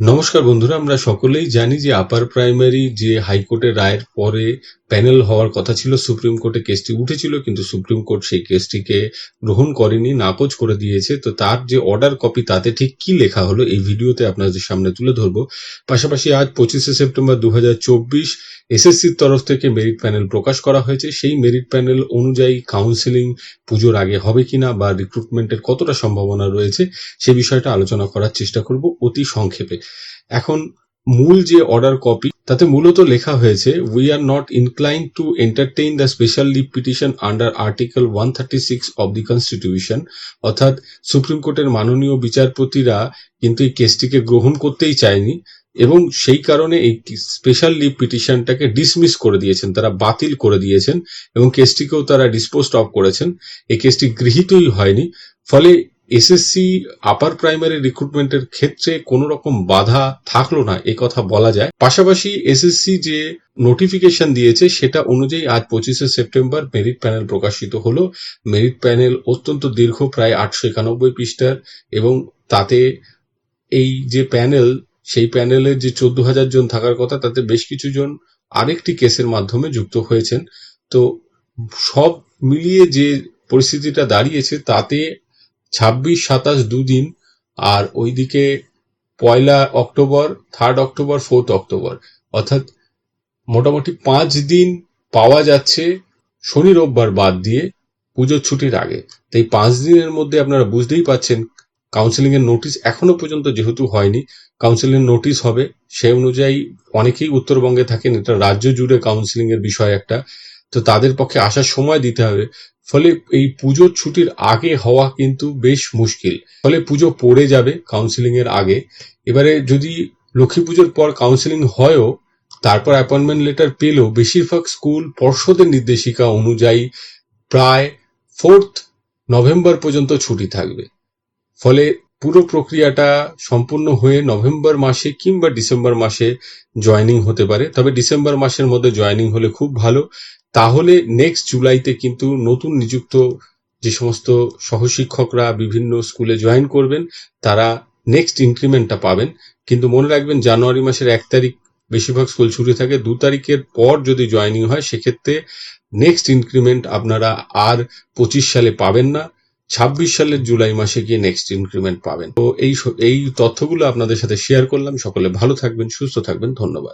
নমস্কার বন্ধুরা আমরা সকলেই জানি যে আপার প্রাইমারি যে হাইকোর্টের রায়ের পরে প্যানেল হওয়ার কথা ছিল সুপ্রিম কোর্টে কেসটি উঠেছিল, কিন্তু সুপ্রিম কোর্ট সেই কেসটিকে গ্রহণ করেনি, নাকচ করে দিয়েছে। তো তার যে অর্ডার কপি তাতে ঠিক কি লেখা হলো, এই ভিডিওতে আপনাদের সামনে তুলে ধরবো। পাশাপাশি আজ পঁচিশে সেপ্টেম্বর দু হাজার চব্বিশ এসএসসির তরফ থেকে মেরিট প্যানেল প্রকাশ করা হয়েছে। সেই মেরিট প্যানেল অনুযায়ী কাউন্সিলিং পুজোর আগে হবে কিনা বা রিক্রুটমেন্টের কতটা সম্ভাবনা রয়েছে, সে বিষয়টা আলোচনা করার চেষ্টা করব অতি সংক্ষেপে। এখন মূল যে অর্ডার কপি তাতে মূলত লেখা হয়েছে we are not incline to entertain the special leave petition under article one thirty six of the constitution অর্থাৎ সুপ্রিম কোর্টের মাননীয় বিচারপতিরা কিন্তু এই কেসটিকে গ্রহণ করতেই চায়নি এবং সেই কারণে এই স্পেশাল লিভ পিটিশনটাকে ডিসমিস করে দিয়েছেন, তারা বাতিল করে দিয়েছেন এবং কেসটিকেও তারা ডিসপোজ অফ করেছেন। এই কেসটি গৃহীতই হয়নি, ফলে এসএসসি আপার প্রাইমারি রিক্রুটমেন্টের ক্ষেত্রে কোনো রকম বাধা থাকল না, এ কথা বলা যায়। পাশাপাশি এসএসসি যে নোটিফিকেশন দিয়েছে, সেটা অনুযায়ী আজ পঁচিশে সেপ্টেম্বর মেরিট প্যানেল প্রকাশিত হলো। মেরিট প্যানেল অত্যন্ত দীর্ঘ, প্রায় আটশো একানব্বই পৃষ্ঠার এবং তাতে এই যে প্যানেল সেই প্যানেলের যে চোদ্দ হাজার জন থাকার কথা, তাতে বেশ কিছু জন আরেকটি কেসের মাধ্যমে যুক্ত হয়েছেন। তো সব মিলিয়ে যে পরিস্থিতিটা দাঁড়িয়েছে, তাতে ছাব্বিশ, সাতাশ দুদিন আর ওইদিকে পয়লা October third October fourth October. অর্থাৎ মোটামুটি পাঁচ দিন পাওয়া যাচ্ছে শনি রোববার বাদ দিয়ে পুজোর ছুটির আগে। তাই পাঁচ দিনের মধ্যে আপনারা বুঝতেই পাচ্ছেন কাউন্সিলিং এর নোটিশ এখনও পর্যন্ত যেহেতু হয়নি কাউন্সিলিং নোটিশ হবে। সে অনুযায়ী অনেকেই উত্তরবঙ্গে থাকেন, এটা রাজ্য জুড়ে কাউন্সিলিং এর বিষয় একটা। তো তাদের পক্ষে আসার সময় দিতে হবে। ফলে এই পুজোর ছুটির আগে হওয়া কিন্তু বেশ মুশকিল। ফলে পুজো পড়ে যাবে কাউন্সিলিং এর আগে। এবারে যদি লক্ষ্মী পুজোর পর কাউন্সিলিং হয়ও, তারপর অ্যাপয়েন্টমেন্ট লেটার পেলেও বেশিরভাগ স্কুল পর্ষদের নির্দেশিকা অনুযায়ী প্রায় ফোর্থ নভেম্বর পর্যন্ত ছুটি থাকবে। ফলে পুরো প্রক্রিয়াটা সম্পূর্ণ হয়ে নভেম্বর মাসে কিংবা ডিসেম্বর মাসে জয়েনিং হতে পারে। তবে ডিসেম্বর মাসের মধ্যে জয়েনিং হলে খুব ভালো। তাহলে নেক্সট জুলাইতে কিন্তু নতুন নিযুক্ত যে সমস্ত সহশিক্ষকরা বিভিন্ন স্কুলে জয়েন করবেন, তারা নেক্সট ইনক্রিমেন্টটা পাবেন। কিন্তু মনে রাখবেন, জানুয়ারি মাসের এক তারিখ বেশিরভাগ স্কুল ছুটি থাকে। দু তারিখের পর যদি জয়েনিং হয়, সেক্ষেত্রে নেক্সট ইনক্রিমেন্ট আপনারা আর পঁচিশ সালে পাবেন না। ছাব্বিশ সালের জুলাই মাসে গিয়ে নেক্সট ইনক্রিমেন্ট পাবেন। তো এই এই তথ্যগুলো আপনাদের সাথে শেয়ার করলাম। সকলে ভালো থাকবেন, সুস্থ থাকবেন। ধন্যবাদ।